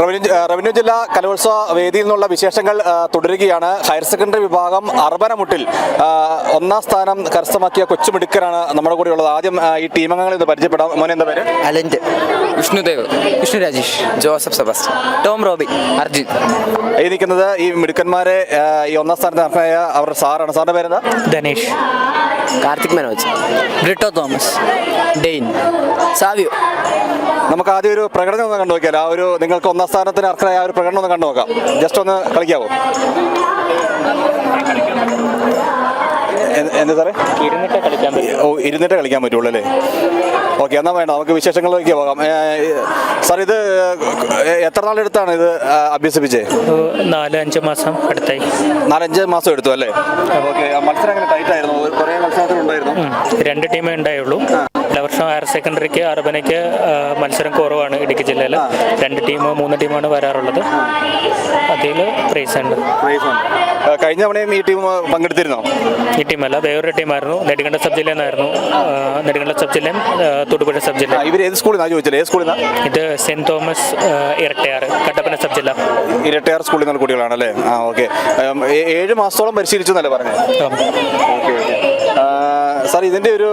Revenue ജില്ലാ കലോത്സവ വേദിയിൽ നിന്നുള്ള വിശേഷങ്ങൾ തുടരുകയാണ്. ഹയർ സെക്കൻഡറി വിഭാഗം അർബനമുട്ടിൽ ഒന്നാം സ്ഥാനം കരസ്ഥമാക്കിയ കൊച്ചുമിടുക്കരാണ് നമ്മുടെ കൂടെ ഉള്ളത് ആദ്യം ഈ ടീമംഗങ്ങളെ ഇത് പരിചയപ്പെടാം. മോനെ എന്താ പേര്? Alan Vishnudev. Vishnu Rajesh. Joseph Sebastian. Tom Robby. Arjun ഈ നിൽക്കുന്നത് ഈ മിടുക്കന്മാരെ ഈ ഒന്നാം സ്ഥാനത്ത് അർഹനായ അവരുടെ സാറാണ്. സാറിന്റെ പേരെന്താ? Dhanesh. Karthik Manoj. Brito Thomas. Dane. Savio. നമുക്ക് ആദ്യം ഒരു പ്രകടനം ഒന്ന് കണ്ടു നോക്കിയാൽ ആ ഒരു നിങ്ങൾക്ക് ഒന്നാം സ്ഥാനത്തിന് അർഹരായ ആ ഒരു പ്രകടനം ഒന്ന് കണ്ടു നോക്കാം. ജസ്റ്റ് ഒന്ന് കളിക്കാവോ? എ- എന്താ സാറേ? ഇരുന്നിട്ട് കളിക്കാൻ പറ്റും. ഓ ഇരുന്നിട്ട് കളിക്കാൻ പറ്റുള്ളൂ അല്ലേ ഓക്കെ എന്നാൽ വേണ്ട നമുക്ക് വിശേഷങ്ങളിലേക്ക് പോകാം. സാർ ഇത് എത്ര നാളെടുത്താണ് ഇത് അഭ്യസിപ്പിച്ചേ? ഒരു നാല് അഞ്ച് മാസം അടുത്തായി. നാലഞ്ച് മാസം എടുത്തു അല്ലേ? ഓക്കെ മത്സരം അങ്ങനെ ടൈറ്റ് ആയിരുന്നു. രണ്ട് ടീമേ ഉണ്ടായുള്ളൂ. എല്ലാ വർഷം ഹയർ സെക്കൻഡറിക്ക് അർബനയ്ക്ക് മത്സരം കുറവാണ് ഇടുക്കി ജില്ലയിൽ രണ്ട് ടീം മൂന്ന് ടീമാണ് വരാറുള്ളത്. അതിൽ പ്രൈസ് ഉണ്ട്. കഴിഞ്ഞ തവണയും ഈ ടീം പങ്കെടുത്തിരുന്നോ? ഈ ടീമല്ല വേറൊരു ടീമായിരുന്നു. നെടുങ്കണ്ട സബ് ജില്ലയിൽ നിന്നായിരുന്നു. നെടുങ്കണ്ട സബ് ജില്ലയും തൊടുപുഴ സബ് ജില്ല ഇവർ ഏത് സ്കൂളിൽ ചോദിച്ചത്? ഏത് സ്കൂളിൽ ഇത് Saint Thomas Irattayar Kattappana sub ജില്ല. ഇരട്ടയാർ സ്കൂളിൽ നിന്നുള്ള കുട്ടികളാണല്ലേ? ആ ഓക്കെ ഏഴ് മാസത്തോളം പരിശീലിച്ചു എന്നല്ലേ പറഞ്ഞത് ഉം. ഓക്കെ ഓക്കെ സാർ ഇതിന്റെ ഒരു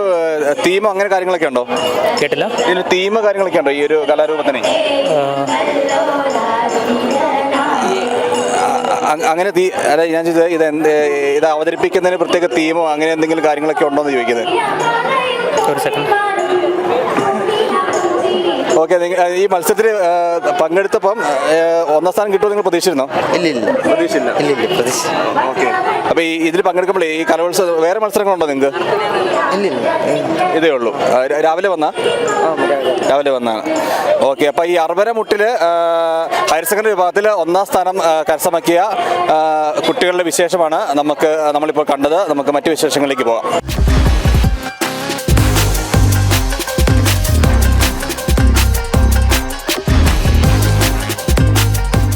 തീമോ അങ്ങനെ കാര്യങ്ങളൊക്കെ ഉണ്ടോ? കേട്ടില്ല. ഇതിന് തീമോ കാര്യങ്ങളൊക്കെ ഉണ്ടോ ഈ ഒരു കലാരൂപത്തിന്? അങ്ങനെ തീ അല്ല ഞാൻ ചോദിച്ചത് ഇത് എന്ത് ഇത് അവതരിപ്പിക്കുന്നതിന് പ്രത്യേക തീമോ അങ്ങനെ എന്തെങ്കിലും കാര്യങ്ങളൊക്കെ ഉണ്ടോ എന്ന് ചോദിക്കുന്നത്. ഒരു സെക്കൻഡ് ഓക്കെ ഈ മത്സരത്തിൽ പങ്കെടുത്തപ്പം ഒന്നാം സ്ഥാനം കിട്ടുമോ നിങ്ങൾ പ്രതീക്ഷിച്ചിരുന്നോ? ഇല്ല ഇല്ല പ്രതീക്ഷിച്ചില്ല. ഇല്ല ഇല്ല പ്രതീക്ഷ ഓക്കെ അപ്പോൾ ഈ ഇതിൽ പങ്കെടുക്കുമ്പോഴേ ഈ കലോത്സവം വേറെ മത്സരങ്ങളുണ്ടോ നിങ്ങൾക്ക് ഇതേ ഉള്ളൂ രാവിലെ വന്നാ? രാവിലെ വന്നാണ് ഓക്കെ അപ്പോൾ ഈ അറുപര മുട്ടിൽ ഹയർ സെക്കൻഡറി വിഭാഗത്തിൽ ഒന്നാം സ്ഥാനം കരസ്ഥമാക്കിയ കുട്ടികളുടെ വിശേഷമാണ് നമുക്ക് നമ്മളിപ്പോൾ കണ്ടത്. നമുക്ക് മറ്റു വിശേഷങ്ങളിലേക്ക് പോകാം.